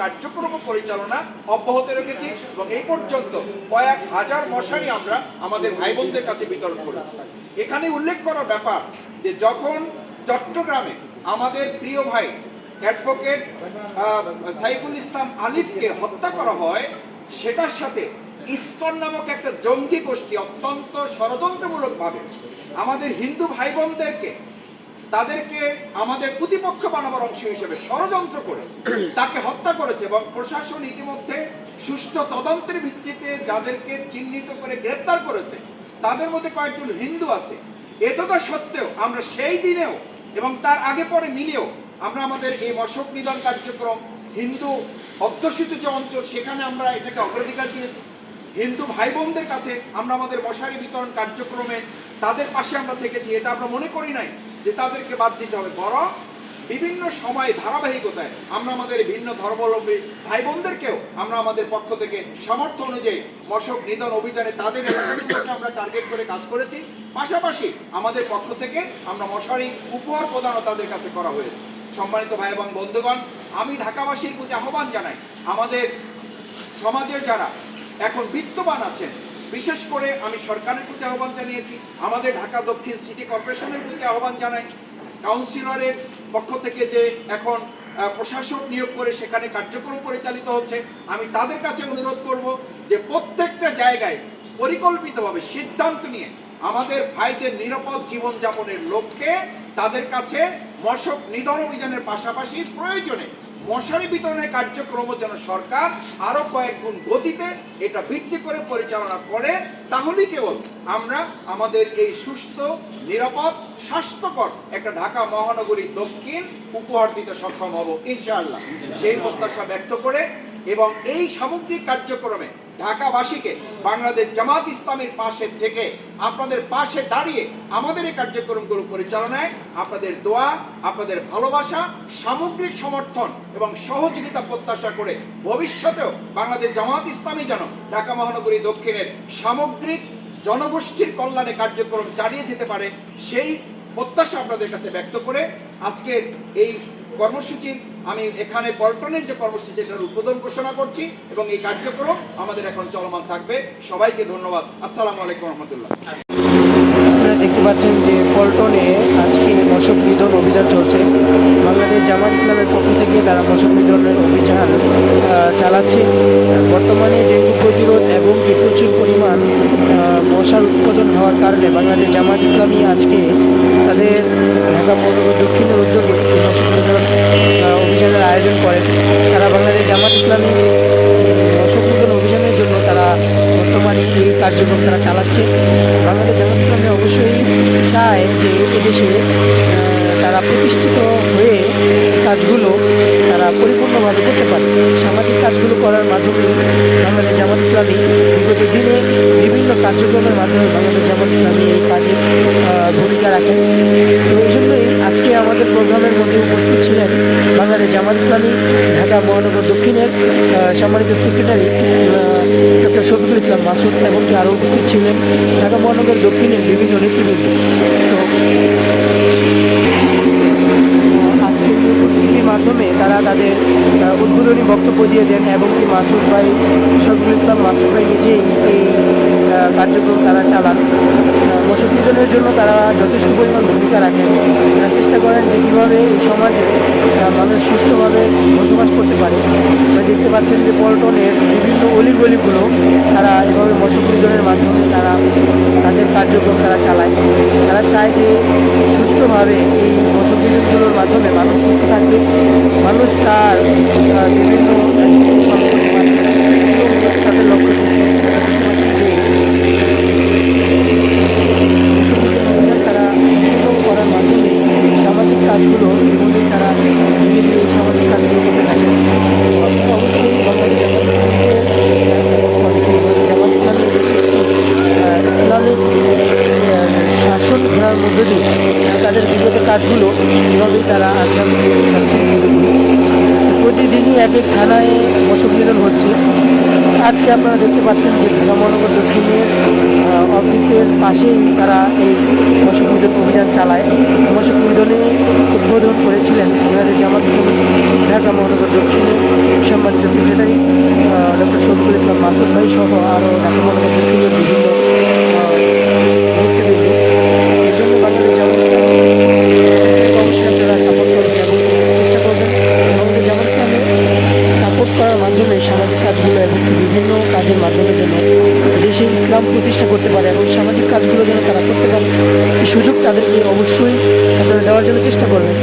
কার্যক্রম পরিচালনা অব্যাহত রেখেছি এবং এই পর্যন্ত কয়েক হাজার মশারি আমরা আমাদের ভাই বোনদের কাছে বিতরণ করেছি। এখানে উল্লেখ করার ব্যাপার যে যখন চট্টগ্রামে আমাদের প্রিয় ভাই অ্যাডভোকেট সাইফুল ইসলাম আলিফকে হত্যা করা হয়, সেটার সাথে ইসকন নামক একটা জঙ্গি গোষ্ঠী অত্যন্ত ষড়যন্ত্রমূলকভাবে আমাদের হিন্দু ভাই বোনদেরকে তাদেরকে আমাদের প্রতিপক্ষ বানাবার অংশ হিসেবে ষড়যন্ত্র করে তাকে হত্যা করেছে এবং প্রশাসন ইতিমধ্যে সুষ্ঠু তদন্তের ভিত্তিতে যাদেরকে চিহ্নিত করে গ্রেপ্তার করেছে, তাদের মধ্যে কয়েকজন হিন্দু আছে। এতটা সত্ত্বেও আমরা সেই দিনেও এবং তার আগে পরে মিলেও আমরা আমাদের এই মশক নিধন কার্যক্রম, হিন্দু অধ্যুষিত যে অঞ্চল, সেখানে আমরা এটাকে অগ্রাধিকার দিয়েছি। হিন্দু ভাই বোনদের কাছে আমরা আমাদের মশারি বিতরণ কার্যক্রমে তাদের পাশে আমরা থেকেছি, এটা আমরা মনে করি নাই। যে তাদেরকে বাদ দিতে হবে। বরং বিভিন্ন সময়ে ধারাবাহিকতায় আমরা আমাদের ভিন্ন ধর্মাবলম্বী ভাই বোনদেরকেও আমরা আমাদের পক্ষ থেকে সামর্থ্য অনুযায়ী মশক নিধন অভিযানে তাদের আমরা টার্গেট করে কাজ করেছি। পাশাপাশি আমাদের পক্ষ থেকে আমরা মশারি উপহার প্রদানও তাদের কাছে করা হয়েছে। সম্মানিত ভাই এবং বন্ধুগণ, আমি ঢাকাবাসীর প্রতি আহ্বান জানাই, আমাদের সমাজের যারা এখন বিত্তবান আছেন বিশেষ করে আমি সরকারের প্রতি আহ্বান জানিয়েছি, আমাদের ঢাকা দক্ষিণ সিটি কর্পোরেশনের প্রতি আহ্বান জানাই, কাউন্সিলরের পক্ষ থেকে যে এখন প্রশাসক নিয়োগ করে সেখানে কার্যক্রম পরিচালিত হচ্ছে, আমি তাদের কাছে অনুরোধ করব যে প্রত্যেকটা জায়গায় পরিকল্পিতভাবে সিদ্ধান্ত নিয়ে আমাদের ভাইদের নিরাপদ জীবনযাপনের লক্ষ্যে তাদের কাছে মশক নিধন অভিযানের পাশাপাশি প্রয়োজনে মশারি বিতরণের কার্যক্রম যেন সরকার আরও কয়েক গুণ গতিতে এটা বৃদ্ধি করে পরিচালনা করে, তাহলেই কেবল আমরা আমাদের এই সুস্থ, নিরাপদ, স্বাস্থ্যকর একটা ঢাকা মহানগরী দক্ষিণ উপহার দিতে সক্ষম হব, ইনশাআল্লাহ। সেই প্রত্যাশা ব্যক্ত করে এবং এই সামগ্রিক কার্যক্রমে ঢাকাবাসীকে বাংলাদেশ জামাত ইসলামের পাশে থেকে আপনাদের পাশে দাঁড়িয়ে আমাদের এই কার্যক্রমগুলো পরিচালনায় আপনাদের দোয়া, আপনাদের ভালোবাসা, সামগ্রিক সমর্থন এবং সহযোগিতা প্রত্যাশা করে ভবিষ্যতেও বাংলাদেশ জামাত ইসলামী যেন ঢাকা মহানগরী দক্ষিণের সামগ্রিক জনগোষ্ঠীর কল্যাণে কার্যক্রম চালিয়ে যেতে পারে, সেই প্রত্যাশা আপনাদের কাছে ব্যক্ত করে আজকে এই কর্মসূচির আমি এখানে পল্টনের যে কর্মসূচি, এটার উদ্বোধন ঘোষণা করছি এবং এই কার্যক্রম আমাদের এখন চলমান থাকবে। সবাইকে ধন্যবাদ। আসসালামু আলাইকুম রহমতুল্লাহ। দেখতে পাচ্ছেন যে পল্টনে আজকে মশক নিধন অভিযান চলছে। বাংলাদেশ জামাত ইসলামের পক্ষ থেকে তারা মশক নিধনের অভিযান চালাচ্ছে। বর্তমানে ডেঙ্গু প্রতিরোধ এবং যে প্রচুর পরিমাণ মশার উৎপাদন হওয়ার কারণে বাংলাদেশ জামাত ইসলামী আজকে তাদের ঢাকা মহানগর দক্ষিণের উদ্যোগে এই মশক নিধন আহ, অভিযানের আয়োজন করেন তারা বাংলাদেশ জামাত ইসলামী নিধন অভিযানের জন্য তারা বর্তমানে এই কার্যক্রম তারা চালাচ্ছে। বাংলাদেশ জামাত ইসলামী অবশ্যই চায় যে এদেশে তারা প্রতিষ্ঠিত হয়ে কাজগুলো তারা পরিপূর্ণভাবে করতে পারে। সামাজিক কাজগুলো করার মাধ্যমে বাংলাদেশ জামাত ইসলামী বিগত দিনে বিভিন্ন কার্যক্রমের মাধ্যমে বাংলাদেশ জামাত ইসলামী এই কাজে ভূমিকা রাখেন তো এই আজকে আমাদের প্রোগ্রামের মধ্যে উপস্থিত ছিলেন বাংলাদেশ জামাত ইসলামী, ঢাকা মহানগর দক্ষিণের সম্মানিত সেক্রেটারি ডক্টর শফিকুল ইসলাম মাসুদ এবং কি আরও উপস্থিত ছিলেন, ঢাকা মহানগর দক্ষিণের বিভিন্ন নেতৃবৃন্দ। উপস্থিতির মাধ্যমে তারা তাদের উদ্বোধনী বক্তব্য দিয়ে দেন এবং কি মাসুদ ভাই, শফিকুল ইসলাম মাসুদ ভাই নিজেই এই কার্যক্রম তারা চালান। নিধনের জন্য তারা যথেষ্ট পরিমাণ ভূমিকা রাখেন। তারা চেষ্টা করেন যে কীভাবে এই সমাজে মানুষ সুস্থভাবে বসবাস করতে পারে। আপনারা দেখতে পাচ্ছেন যে পল্টনের বিভিন্ন অলিগলিগুলো তারা এভাবে নিধনের মাধ্যমে তারা তাদের কার্যক্রম তারা চালায়। তারা চায় যে সুস্থভাবে এই নিধনগুলোর মাধ্যমে মানুষ সুস্থ থাকবে। মানুষ তার বিভিন্ন তাদের লক্ষ্য তারা উদ্যোগ করার মাধ্যমে সামাজিক কাজগুলো জীবনে তারা ধীরে ধীরে এই সামাজিক কাজগুলো করতে থাকে অবশ্যই বাঙালি জামাত ইসলামের দেশে আহ, ইসলামিক আহ, শাসন ঘোরার মধ্য দিয়ে তাদের বিগত কাজগুলো এভাবেই তারা প্রতিদিনই এক এক থানায় নিধন হচ্ছে। আজকে আপনারা দেখতে পাচ্ছেন যে ঢাকা মহানগর দক্ষিণের অফিসের পাশেই তারা এই নিধন অভিযান চালায়। নিধনে উদ্বোধন করেছিলেন জামাত ইসলামী ঢাকা মহানগর দক্ষিণের সম্মানিত সহ আরও ঢাকা মহানগরের বিভিন্ন আহ, নেতৃবৃন্দ এই জন্য বাংলাদেশ জামাত ইসলাম ইসলামকে অবশ্যই আপনারা সাপোর্ট করবেন এবং চেষ্টা করবেন বাংলাদেশ জামাত ইসলামে সাপোর্ট করার মাধ্যমে সামাজিক কাজগুলো এবং বিভিন্ন কাজের মাধ্যমে যেন দেশে ইসলাম প্রতিষ্ঠা করতে পারে এবং সামাজিক কাজগুলো যেন তারা করতে পারে, এই সুযোগ তাদেরকে অবশ্যই আপনারা দেওয়ার জন্য চেষ্টা করবেন